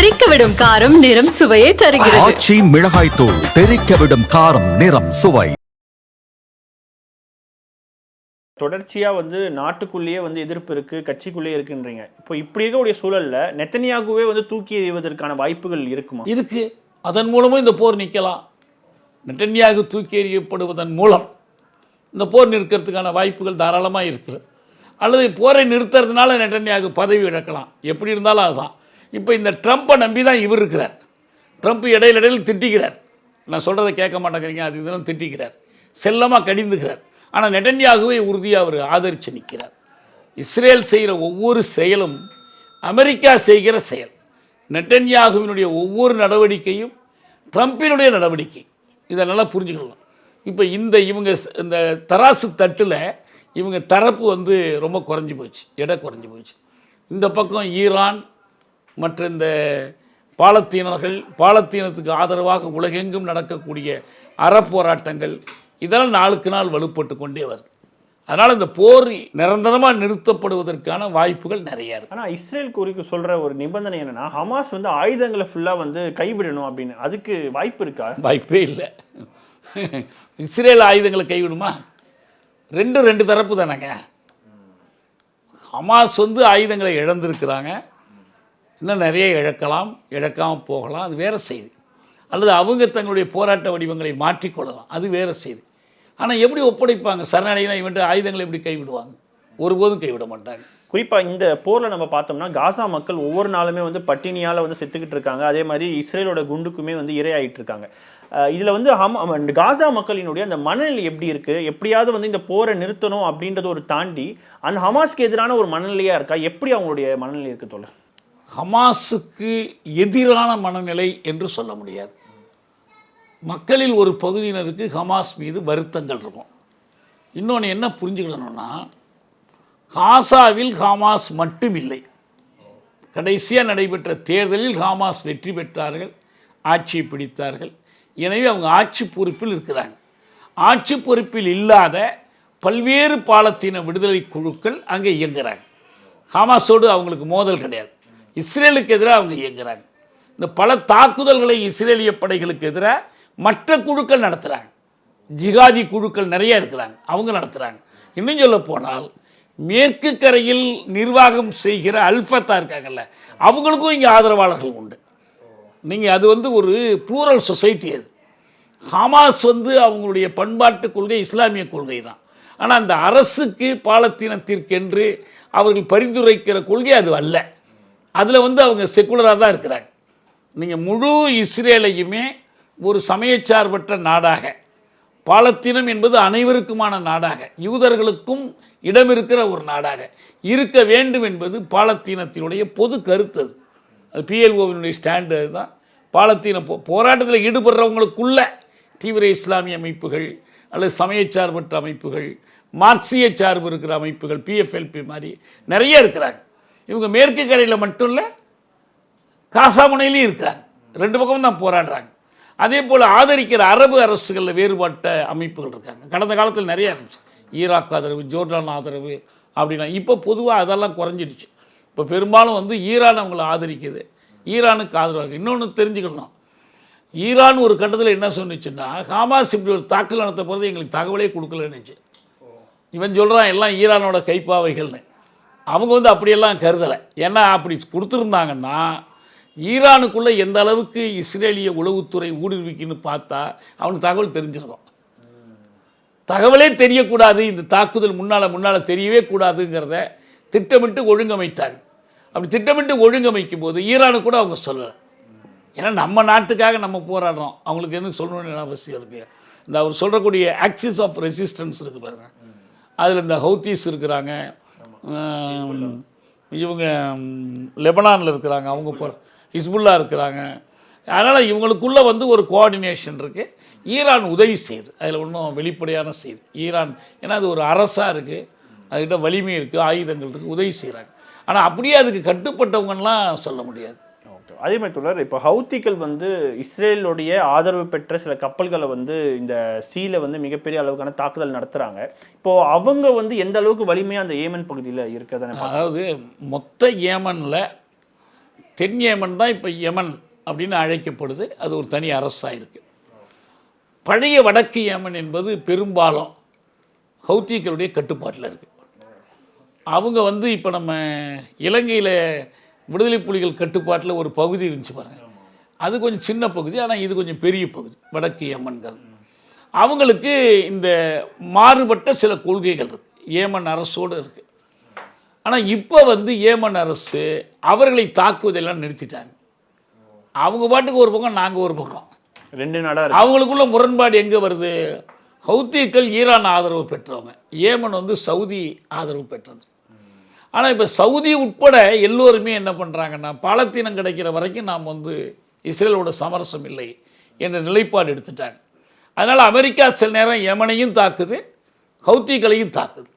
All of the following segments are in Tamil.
தெறிக்க விடும் காரம் நிறம் சுவையை தருகிறது. ஆச்சி மிளகாய் தூள் தெறிக்க விடும் காரம் நிறம் சுவை. தொடர்ச்சியா வந்து நாட்டுக்குள்ளேயே வந்து எதிர்ப்பு இருக்கு கட்சிக்குள்ளேயே இருக்குன்றீங்க. இப்போ இப்படி இருக்கக்கூடிய சூழல்ல நெத்தனியாகுவே வந்து தூக்கி எறிவதற்கான வாய்ப்புகள் இருக்குமா? இருக்கு. அதன் மூலமும் இந்த போர் நிற்கலாம் நெட்டன்யாகு தூக்கி எறியப்படுவதன் மூலம் இந்த போர் நிற்கிறதுக்கான வாய்ப்புகள் தாராளமாக இருக்குது அல்லது போரை நிறுத்துறதுனால நெட்டன்யாகு பதவி இழக்கலாம். எப்படி இருந்தாலும் அதுதான் இப்போ இந்த ட்ரம்ப்பை நம்பி தான் இவர் இருக்கிறார். ட்ரம்ப் இடையில இடையில் திட்டிக்கிறார். நான் சொல்கிறத கேட்க மாட்டேங்கிறீங்க அது இதெல்லாம் திட்டிக்கிறார். செல்லமாக கடிந்துக்கிறார். ஆனால் நெட்டன்யாகுவை உறுதியாக அவர் ஆதரித்து நிற்கிறார். இஸ்ரேல் செய்கிற ஒவ்வொரு செயலும் அமெரிக்கா செய்கிற செயல். நெட்டன்யாகுவினுடைய ஒவ்வொரு நடவடிக்கையும் ட்ரம்ப்பினுடைய நடவடிக்கை. இதை நல்லா புரிஞ்சுக்கலாம் இப்போ இந்த இவங்க இந்த தராசு தட்டில் இவங்க தரப்பு வந்து ரொம்ப குறைஞ்சி போச்சு எடை குறைஞ்சி போச்சு. இந்த பக்கம் ஈரான் மற்ற இந்த பாலத்தீனர்கள் பாலத்தீனத்துக்கு ஆதரவாக உலகெங்கும் நடக்கக்கூடிய அறப்போராட்டங்கள் இதெல்லாம் நாளுக்கு நாள் வலுப்பட்டு கொண்டே வருது. அதனால் இந்த போர் நிரந்தரமாக நிறுத்தப்படுவதற்கான வாய்ப்புகள் நிறைய இருக்கு. ஆனா இஸ்ரேல் குறிக்கு சொல்ற ஒரு நிபந்தனை என்னன்னா ஹமாஸ் வந்து ஆயுதங்களை ஃபுல்லா வந்து கைவிடணும் அப்படின்னு. அதுக்கு வாய்ப்பு இருக்கா? வாய்ப்பே இல்லை. இஸ்ரேல் ஆயுதங்களை கைவிடுமா? ரெண்டு ரெண்டு தரப்பு தானேங்க. ஹமாஸ் வந்து ஆயுதங்களை இழந்திருக்கிறாங்க. இன்னும் நிறைய இழக்கலாம் இழக்காமல் போகலாம். அது வேற செய்தி. அல்லது அவங்க தங்களுடைய போராட்ட வடிவங்களை மாற்றிக்கொள்ளலாம். அது வேறு செய்தி. ஆனால் எப்படி ஒப்படைப்பாங்க? சரணடைனா இவன்ட்டு ஆயுதங்களை எப்படி கைவிடுவாங்க? ஒருபோதும் கைவிட மாட்டாங்க. குறிப்பாக இந்த போரில் நம்ம பார்த்தோம்னா காசா மக்கள் ஒவ்வொரு நாளுமே வந்து பட்டினியால் வந்து செத்துக்கிட்டு இருக்காங்க. அதே மாதிரி இஸ்ரேலோட குண்டுக்குமே வந்து இரையாயிட்டு இருக்காங்க. இதில் வந்து ஹம் காசா மக்களினுடைய அந்த மனநிலை எப்படி இருக்குது எப்படியாவது வந்து இந்த போரை நிறுத்தணும் அப்படின்றத ஒரு தாண்டி அந்த ஹமாஸ்க்கு எதிரான ஒரு மனநிலையாக இருக்கா? எப்படி அவங்களுடைய மனநிலை இருக்குது தோழர்? ஹமாஸுக்கு எதிரான மனநிலை என்று சொல்ல முடியாது. மக்களில் ஒரு பகுதியினருக்கு ஹமாஸ் மீது வருத்தங்கள் இருக்கும். இன்னொன்று என்ன புரிஞ்சுக்கணும்னா காசாவில் ஹமாஸ் மட்டும் இல்லை கடைசியாக நடைபெற்ற தேர்தலில் ஹமாஸ் வெற்றி பெற்றார்கள் ஆட்சியை பிடித்தார்கள். எனவே அவங்க ஆட்சி பொறுப்பில் இருக்கிறாங்க. ஆட்சி பொறுப்பில் இல்லாத பல்வேறு பாலத்தீன விடுதலை குழுக்கள் அங்கே இயங்குகிறாங்க ஹமாஸோடு அவங்களுக்கு மோதல் கிடையாது. இஸ்ரேலுக்கு எதிராக அவங்க இயங்குறாங்க. இந்த பல தாக்குதல்களை இஸ்ரேலிய படைகளுக்கு எதிராக மற்ற குழுக்கள் நடத்துகிறாங்க ஜிகாதி குழுக்கள் நிறைய இருக்கிறாங்க. அவங்க நடத்துகிறாங்க இன்னும் சொல்ல போனால் மேற்கு கரையில் நிர்வாகம் செய்கிற அல்ஃபத்தா இருக்காங்கல்ல அவங்களுக்கும் இங்கே ஆதரவாளர்கள் உண்டு. நீங்கள் அது வந்து ஒரு ப்ளூரல் சொசைட்டி அது. ஹமாஸ் வந்து அவங்களுடைய பண்பாட்டு கொள்கை இஸ்லாமிய கொள்கை தான். ஆனால் அந்த அரசுக்கு பாலத்தீனத்திற்கென்று அவர்கள் பரிந்துரைக்கிற கொள்கை அது அல்ல. அதில் வந்து அவங்க செக்குலராக தான் இருக்கிறாங்க. நீங்கள் முழு இஸ்ரேலையுமே ஒரு சமயச்சார்பற்ற நாடாக. பாலத்தீனம் என்பது அனைவருக்குமான நாடாக. யூதர்களுக்கும் இடம் இருக்கிற ஒரு நாடாக. இருக்க வேண்டும் என்பது பாலத்தீனத்தினுடைய பொது கருத்து அது. அது பிஎல்ஓவினுடைய ஸ்டாண்டு அதுதான் பாலத்தீன போ போராட்டத்தில் ஈடுபடுறவங்களுக்குள்ள தீவிர இஸ்லாமிய அமைப்புகள் அல்லது சமயச்சார்பற்ற அமைப்புகள் மார்க்சிய சார்பு இருக்கிற அமைப்புகள் பிஎஃப்எல்பி மாதிரி நிறைய இருக்கிறாங்க. இவங்க மேற்கு கரையில் மட்டும் இல்லை காசாமுனையிலையும் இருக்கார் ரெண்டு பக்கமும் தான் போராடுறாங்க. அதே போல் ஆதரிக்கிற அரபு அரசுகளில் வேறுபட்ட அமைப்புகள் இருக்காங்க. கடந்த காலத்தில் நிறைய இருந்துச்சு. ஈராக் ஆதரவு ஜோர்டான் ஆதரவு அப்படின்னா இப்போ பொதுவாக அதெல்லாம் குறைஞ்சிடுச்சு. இப்போ பெரும்பாலும் வந்து ஈரான் அவங்கள ஆதரிக்குது. ஈரானுக்கு ஆதரவாக இன்னொன்று தெரிஞ்சுக்கணும். ஈரான் ஒரு கட்டத்தில் என்ன சொன்னுச்சுன்னா ஹமாஸ் இப்படி ஒரு தாக்குதல் நடத்த போகிறது எங்களுக்கு தகவலே கொடுக்கலன்னுச்சு இவன் சொல்கிறான் எல்லாம் ஈரானோட கைப்பாவைகள்னு. அவங்க வந்து அப்படியெல்லாம் கருதலை. ஏன்னா அப்படி கொடுத்துருந்தாங்கன்னா ஈரானுக்குள்ளே எந்த அளவுக்கு இஸ்ரேலிய உளவுத்துறை ஊடுருவிக்குன்னு பார்த்தா அவனுக்கு தகவல் தெரிஞ்சிடும் தகவலே தெரியக்கூடாது. இந்த தாக்குதல் முன்னால் முன்னால் தெரியவே கூடாதுங்கிறத திட்டமிட்டு ஒழுங்கமைத்தாங்க அப்படி திட்டமிட்டு ஒழுங்கமைக்கும் போது ஈரானு கூட அவங்க சொல்லலை. ஏன்னா நம்ம நாட்டுக்காக நம்ம போராடுறோம். அவங்களுக்கு என்ன சொல்லணும்னு அவசியம் இருக்குது இந்த அவர் சொல்லக்கூடிய ஆக்சிஸ் ஆஃப் ரெசிஸ்டன்ஸ் இருக்குது பாருங்க. அதில் இந்த ஹவுத்தீஸ் இருக்கிறாங்க. இவங்க லெபனானில் இருக்கிறாங்க அவங்க போ ஹிஸ்புல்லா இருக்கிறாங்க. அதனால் இவங்களுக்குள்ளே வந்து ஒரு கோஆர்டினேஷன் இருக்குது ஈரான் உதவி செய்யுது. அதில் ஒன்றும் வெளிப்படையான செய்தி. ஈரான் ஏன்னா அது ஒரு அரசாக இருக்குது அதுக்கிட்ட வலிமை இருக்குது ஆயுதங்கள் இருக்குது உதவி செய்கிறாங்க ஆனால் அப்படியே அதுக்கு கட்டுப்பட்டவங்கலாம் சொல்ல முடியாது. அதே மாதிரி தொடர் இப்போ ஹவுத்திகள் வந்து இஸ்ரேலுடைய ஆதரவு பெற்ற சில கப்பல்களை வந்து இந்த சீல வந்து மிகப்பெரிய அளவுக்கான தாக்குதல் நடத்துறாங்க. இப்போ அவங்க வந்து எந்த அளவுக்கு வலிமையா அந்த ஏமன் பகுதியில் இருக்கிறதான அதாவது மொத்த ஏமனில் தென் ஏமன் தான் இப்போ யமன் அப்படின்னு அழைக்கப்படுது. அது ஒரு தனி அரசாக இருக்குது பழைய வடக்கு ஏமன் என்பது பெரும்பாலும் ஹவுத்திகளுடைய கட்டுப்பாட்டில் இருக்குது அவங்க வந்து இப்போ நம்ம இலங்கையில் விடுதலை புலிகள் கட்டுப்பாட்டில் ஒரு பகுதி இருந்துச்சு பாருங்க. அது கொஞ்சம் சின்ன பகுதி ஆனால் இது கொஞ்சம் பெரிய பகுதி வடக்கு ஏமன்கள் அவங்களுக்கு இந்த மாறுபட்ட சில கொள்கைகள் இருக்கு. ஏமன் அரசோடு இருக்குது ஆனால் இப்போ வந்து ஏமன் அரசு அவர்களை தாக்குவதெல்லாம் நிறுத்திட்டாங்க. அவங்க பாட்டுக்கு ஒரு பக்கம் நாங்கள் ஒரு பக்கம். ரெண்டு நாடா இருக்கு. அவங்களுக்குள்ள முரண்பாடு எங்கே வருது? ஹவுத்திகள் ஈரான் ஆதரவு பெற்றவங்க. ஏமன் வந்து சவுதி ஆதரவு பெற்றது. ஆனால் இப்போ சவுதி உட்பட எல்லோருமே என்ன பண்ணுறாங்கன்னா பாலத்தீனம் கிடைக்கிற வரைக்கும் நாம் வந்து இஸ்ரேலோட சமரசம் இல்லை என்ற நிலைப்பாடு எடுத்துட்டாங்க. அதனால் அமெரிக்கா சில நேரம் யமனையும் தாக்குது ஹவுத்திகளையும் தாக்குது.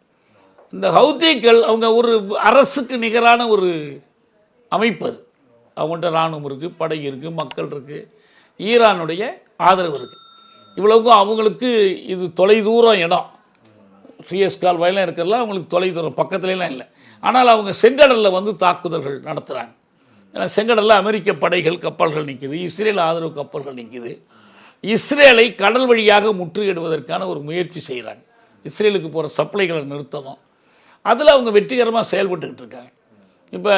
இந்த ஹவுத்திகள் அவங்க ஒரு அரசுக்கு நிகரான ஒரு அமைப்பு அது. அவங்கள்ட்ட இராணுவம் இருக்குது படை இருக்குது மக்கள் இருக்குது ஈரானுடைய ஆதரவு இருக்குது இவ்வளவுக்கும் அவங்களுக்கு இது தொலைதூரம் இடம். சுயஸ்கால் கால்வாயெல்லாம் இருக்கிறதுல அவங்களுக்கு தொலைதூரம் பக்கத்துலலாம் இல்லை. ஆனால் அவங்க செங்கடலில் வந்து தாக்குதல்கள் நடத்துகிறாங்க ஏன்னா செங்கடலில் அமெரிக்க படைகள் கப்பல்கள் நிற்கிது இஸ்ரேல் ஆதரவு கப்பல்கள் நிற்கிது இஸ்ரேலை கடல் வழியாக முற்றுகிடுவதற்கான ஒரு முயற்சி செய்கிறாங்க இஸ்ரேலுக்கு போகிற சப்ளைகளை நிறுத்தணும். அதில் அவங்க வெற்றிகரமாக செயல்பட்டுக்கிட்டு இருக்காங்க. இப்போ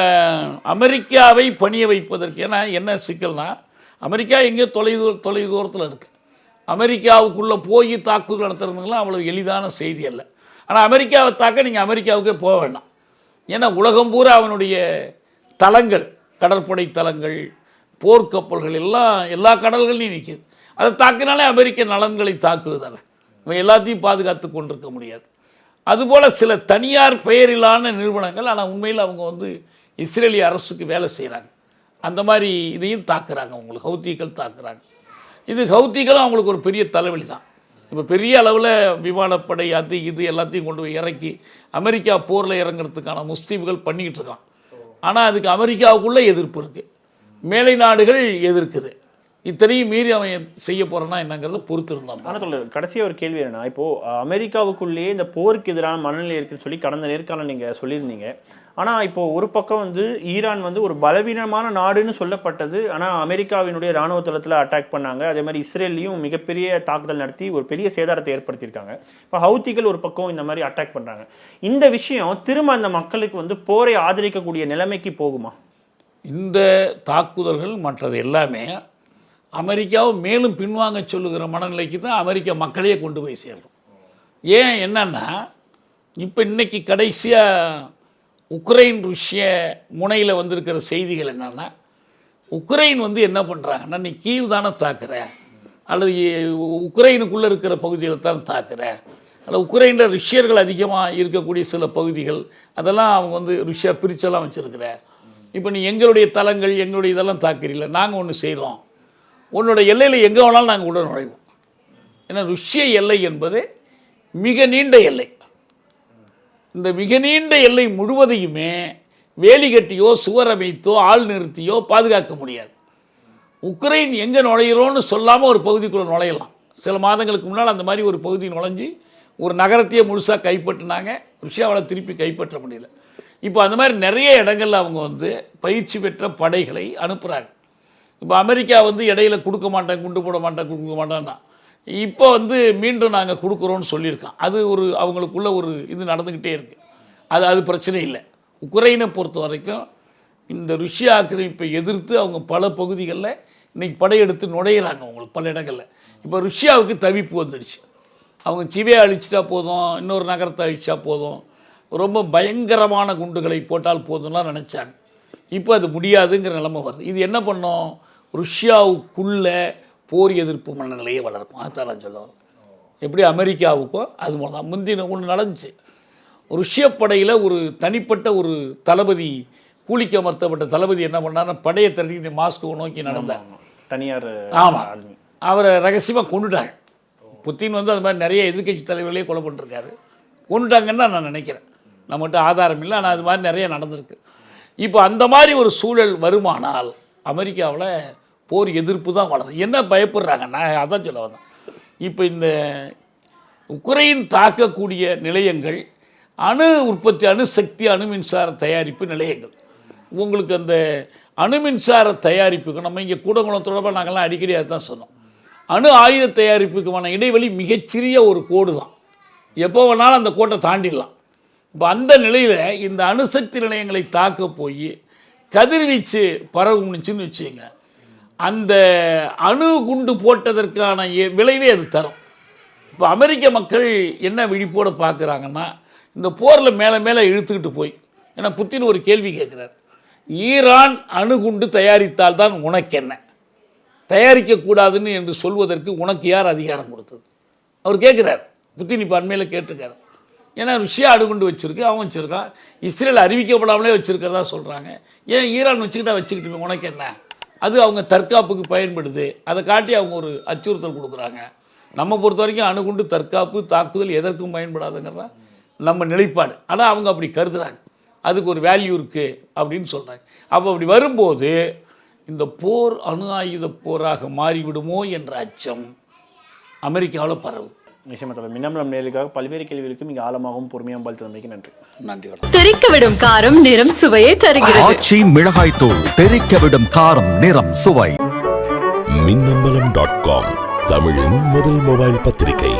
அமெரிக்காவை பணிய வைப்பதற்கு ஏன்னா என்ன சிக்கல்னா அமெரிக்கா எங்கேயோ தொலைதூ தொலைவு தூரத்தில் இருக்குது அமெரிக்காவுக்குள்ளே போய் தாக்குதல் நடத்துறதுங்களாம் அவ்வளோ எளிதான செய்தி அல்ல. ஆனால் அமெரிக்காவை தாக்க நீங்கள் அமெரிக்காவுக்கே போக வேண்டாம். ஏன்னா உலகம் பூரா அவனுடைய தலங்கள் கடற்படை தலங்கள் போர்க்கப்பல்கள் எல்லாம் எல்லா கடல்கள்லையும் நிற்கிது அதை தாக்கினாலே அமெரிக்க நலன்களை தாக்குவதால் இவன் எல்லாத்தையும் பாதுகாத்து கொண்டிருக்க முடியாது. அதுபோல் சில தனியார் பெயரிலான நிறுவனங்கள் ஆனால் உண்மையில் அவங்க வந்து இஸ்ரேலிய அரசுக்கு வேலை செய்கிறாங்க அந்த மாதிரி இதையும் தாக்குறாங்க. அவங்களுக்கு ஹவுத்திகள் தாக்குறாங்க. இது ஹவுத்திகளும் அவங்களுக்கு ஒரு பெரிய தலைவலி தான். இப்போ பெரிய அளவில் விமானப்படை அது இது எல்லாத்தையும் கொண்டு போய் இறக்கி அமெரிக்கா போரில் இறங்குறதுக்கான முஸ்லீம்கள் பண்ணிக்கிட்டு இருக்கான். ஆனால் அதுக்கு அமெரிக்காவுக்குள்ளே எதிர்ப்பு இருக்குது மேலை நாடுகள் எதிர்க்குது. இத்தனையும் மீறி அவன் செய்ய போகிறான்னா என்னங்கிறத பொறுத்து இருந்தான் ஆனால் சொல்ல கடைசியாக ஒரு கேள்வி என்னன்னா இப்போது அமெரிக்காவுக்குள்ளேயே இந்த போருக்கு எதிரான மனநிலை இருக்குன்னு சொல்லி கடந்த நேர்காணல் நீங்கள் சொல்லியிருந்தீங்க. ஆனால் இப்போ ஒரு பக்கம் வந்து ஈரான் வந்து ஒரு பலவீனமான நாடுன்னு சொல்லப்பட்டது. ஆனால் அமெரிக்காவினுடைய ராணுவ தளத்தில் அட்டாக் பண்ணாங்க. அதே மாதிரி இஸ்ரேல்லையும் மிகப்பெரிய தாக்குதல் நடத்தி ஒரு பெரிய சேதாரத்தை ஏற்படுத்தியிருக்காங்க. இப்போ ஹவுத்திகள் ஒரு பக்கம் இந்த மாதிரி அட்டாக் பண்ணுறாங்க இந்த விஷயம் திரும்ப அந்த மக்களுக்கு வந்து போரை ஆதரிக்கக்கூடிய நிலைமைக்கு போகுமா? இந்த தாக்குதல்கள் மற்றது எல்லாமே அமெரிக்காவை மேலும் பின்வாங்க சொல்லுகிற மனநிலைக்கு தான் அமெரிக்க மக்களையே கொண்டு போய் சேரும். ஏன் என்னன்னா இப்போ இன்னைக்கு கடைசியாக உக்ரைன் ருஷ்ய முனையில் வந்திருக்கிற செய்திகள் என்னென்னா உக்ரைன் வந்து என்ன பண்ணுறாங்கன்னா நீ கீவ் தானே தாக்குற. அல்லது உக்ரைனுக்குள்ளே இருக்கிற பகுதியில் தான் தாக்குற. அல்ல உக்ரைனில் ருஷ்யர்கள் அதிகமாக இருக்கக்கூடிய சில பகுதிகள் அதெல்லாம் அவங்க வந்து ருஷ்யா பிரிச்செல்லாம் வச்சுருக்கிற. இப்போ நீ எங்களுடைய தலங்கள் எங்களுடைய இதெல்லாம் தாக்குறீங்கள நாங்கள் ஒன்று செய்கிறோம் உன்னோட எல்லையில் எங்கே வேணாலும் நாங்கள் உடன் நுழைவோம். ஏன்னா ருஷ்ய எல்லை என்பது மிக நீண்ட எல்லை. இந்த மிக நீண்ட எல்லை முழுவதையுமே வேலி கட்டியோ சுவர் அமைத்தோ ஆள் நிறுத்தியோ பாதுகாக்க முடியாது. உக்ரைன் எங்கே நுழையிறோன்னு சொல்லாமல் ஒரு பகுதிக்குள்ளே நுழையலாம். சில மாதங்களுக்கு முன்னால் அந்த மாதிரி ஒரு பகுதி நுழைஞ்சு ஒரு நகரத்தையே முழுசாக கைப்பற்றினாங்க. ருஷ்யாவால் திருப்பி கைப்பற்ற முடியல. இப்போ அந்த மாதிரி நிறைய இடங்கள்ல அவங்க வந்து பயிற்சி பெற்ற படைகளை அனுப்புகிறாங்க இப்போ அமெரிக்கா வந்து இடையில கொடுக்க மாட்டேன் குண்டு போட மாட்டேன் கொடுக்க மாட்டேன்னா இப்போ வந்து மீண்டும் நாங்கள் கொடுக்குறோன்னு சொல்லியிருக்கோம் அது ஒரு அவங்களுக்குள்ள ஒரு இது நடந்துக்கிட்டே இருக்குது அது அது பிரச்சனை இல்லை. உக்ரைனை பொறுத்த வரைக்கும் இந்த ருஷ்ய ஆக்கிரமிப்பை எதிர்த்து அவங்க பல பகுதிகளில் இன்றைக்கி படையெடுத்து நுழையிறாங்க அவங்களுக்கு பல இடங்களில். இப்போ ருஷ்யாவுக்கு தவிப்பு வந்துடுச்சு. அவங்க கிவே அழிச்சிட்டா போதும் இன்னொரு நகரத்தை அழிச்சா போதும். ரொம்ப பயங்கரமான குண்டுகளை போட்டால் போதும்லாம் நினச்சாங்க. இப்போ அது முடியாதுங்கிற நிலமை வருது. இது என்ன பண்ணோம்? ருஷ்யாவுக்குள்ளே போர் எதிர்ப்பு மனநிலையை வளர்க்கும் அதுதான் நான் சொல்ல வரேன் எப்படி அமெரிக்காவுக்கோ அது மூலம் தான் முந்தின ஒன்று நடந்துச்சு. ருஷ்ய படையில் ஒரு தனிப்பட்ட ஒரு தளபதி கூலிக்கு அமர்த்தப்பட்ட தளபதி என்ன பண்ணாருன்னா படையை திரட்டிட்டு மாஸ்கோ நோக்கி நடந்தார். தனியார் ஆமா. ஆர்மி. அவரை ரகசியமாக கொண்டுட்டாங்க புத்தின் வந்து அது மாதிரி நிறைய எதிர்க்கட்சி தலைவர்களே கொலை பண்ணிருக்காரு. கொண்டுட்டாங்கன்னு தான் நான் நினைக்கிறேன். நம்மகிட்ட ஆதாரம் இல்லை ஆனால் அது மாதிரி நிறைய நடந்திருக்கு. இப்போ அந்த மாதிரி ஒரு சூழல் வருமானால் அமெரிக்காவில் போர் எதிர்ப்பு தான் வளரும். என்ன பயப்படுறாங்க நான் அதான் சொல்ல வந்தேன் இப்போ இந்த உக்ரைன் தாக்கக்கூடிய நிலையங்கள் அணு உற்பத்தி அணுசக்தி அணு மின்சார தயாரிப்பு நிலையங்கள். உங்களுக்கு அந்த அணு மின்சார தயாரிப்புக்கு நம்ம இங்கே கூடங்குளம் தொடர்பாக நாங்கள்லாம் அடிக்கடி அதுதான் சொன்னோம். அணு ஆயுத தயாரிப்புக்குமான இடைவெளி மிகச்சிறிய ஒரு கோடு தான். எப்போ வேணாலும் அந்த கோட்டை தாண்டிடலாம். இப்போ அந்த நிலையில் இந்த அணுசக்தி நிலையங்களை தாக்க போய் கதிர்வீச்சு பரவுனுச்சுன்னு வச்சுங்க அந்த அணு குண்டு போட்டதற்கான விளைவே அது தரும். இப்போ அமெரிக்க மக்கள் என்ன விழிப்போடு பார்க்குறாங்கன்னா இந்த போரில் மேலே மேலே இழுத்துக்கிட்டு போய் ஏன்னா புத்தின் ஒரு கேள்வி கேட்குறார் ஈரான் அணுகுண்டு தயாரித்தால் தான் உனக்கு என்ன தயாரிக்கக்கூடாதுன்னு என்று சொல்வதற்கு உனக்கு யார் அதிகாரம் கொடுத்தது? அவர் கேட்குறார் புத்தின் இப்போ அண்மையில் கேட்டிருக்காரு. ஏன்னா ருஷ்யா அணுகுண்டு வச்சுருக்கு அவன் வச்சுருக்கான். இஸ்ரேல் அறிவிக்கப்படாமலே வச்சுருக்கிறதா சொல்கிறாங்க ஏன் ஈரான் வச்சுக்கிட்டா வச்சுக்கிட்டுமே உனக்கு என்ன அது அவங்க தற்காப்புக்கு பயன்படுது. அதை காட்டி அவங்க ஒரு அச்சுறுத்தல் கொடுக்குறாங்க. நம்ம பொறுத்த வரைக்கும் அணுகுண்டு தற்காப்பு தாக்குதல் எதற்கும் பயன்படாதுங்கிறது நம்ம நிலைப்பாடு. ஆனால் அவங்க அப்படி கருதுகிறாங்க அதுக்கு ஒரு வேல்யூ இருக்குது அப்படின்னு சொல்கிறாங்க அப்போ அப்படி வரும்போது இந்த போர் அணு ஆயுத போராக மாறிவிடுமோ என்ற அச்சம் அமெரிக்காவில் பரவுது நிச்சயமா தொடர் மின்னம்பலம் நேர்களுக்காக பல்வேறு கேள்விகளுக்கும் இங்கே ஆழமாகவும் பொறுமையாகவும் பதில் தந்தமைக்கு நன்றி. நன்றி வணக்கம். தெறிக்க விடும் காரம் நிறம் சுவையை தருகிறது. ஆச்சி மிளகாய் தூள் தெறிக்க விடும் காரம் நிறம் சுவை. மின்னம்பலம் டாட் காம் தமிழின் முதல் மொபைல் பத்திரிகை.